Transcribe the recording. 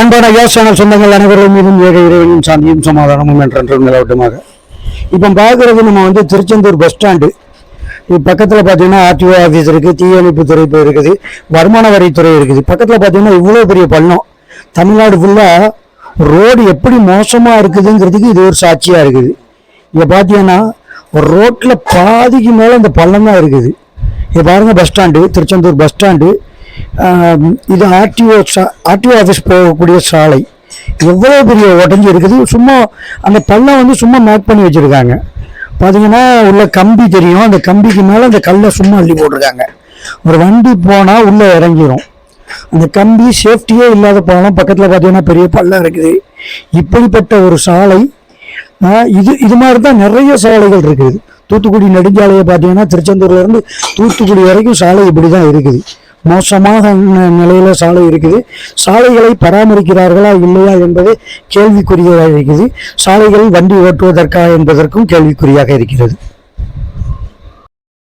அன்பான யோசனை சொந்தங்கள் அனைவரும் மீதும் ஏக இறைவனும் சாந்தியும் சமாதானமும் என்றென்றும் நிலவட்டமாக. இப்போ பார்க்குறது நம்ம வந்து திருச்செந்தூர் பஸ் ஸ்டாண்டு பக்கத்தில் பார்த்தீங்கன்னா ஆர்டிஓ ஆஃபீஸ் இருக்குது தீயணைப்பு துறை இருக்குது வருமான வரித்துறை இருக்குது. பக்கத்தில் பார்த்தீங்கன்னா இவ்வளோ பெரிய பள்ளம். தமிழ்நாடு ஃபுல்லாக ரோடு எப்படி மோசமாக இருக்குதுங்கிறதுக்கு இது ஒரு சாட்சியாக இருக்குது. இங்கே பார்த்தீங்கன்னா ரோட்டில் பாதிக்கு மேலே இந்த பள்ளம் தான் இருக்குது. இது பாருங்க bus stand Tiruchendur bus stand இது ஆர்டிஓ ஆர்டிஓ ஆஃபீஸ் போகக்கூடிய சாலை. எவ்வளோ பெரிய உடஞ்சி இருக்குது. சும்மா அந்த பள்ளம் வந்து சும்மா மேக் பண்ணி வச்சுருக்காங்க. பார்த்தீங்கன்னா உள்ள கம்பி தெரியும். அந்த கம்பிக்கு மேலே அந்த கல்லை சும்மா அள்ளி போட்டிருக்காங்க. ஒரு வண்டி போனால் உள்ளே இறங்கிரும். அந்த கம்பி சேஃப்டியே இல்லாத போனாலும் பக்கத்தில் பார்த்தீங்கன்னா பெரிய பள்ளம் இருக்குது. இப்படிப்பட்ட ஒரு சாலை இது இது மாதிரி தான் நிறைய சாலைகள் இருக்குது. தூத்துக்குடி நெடுஞ்சாலையை பார்த்தீங்கன்னா திருச்செந்தூர்லேருந்து தூத்துக்குடி வரைக்கும் சாலை இப்படி தான் இருக்குது. மோசமாக நிலையில் சாலை இருக்குது. சாலைகளை பராமரிக்கிறார்களா இல்லையா என்பது கேள்விக்குரியதாக இருக்குது. சாலைகள் வண்டி ஓட்டுவதற்கா என்பதற்கும் கேள்விக்குறியாக இருக்கிறது.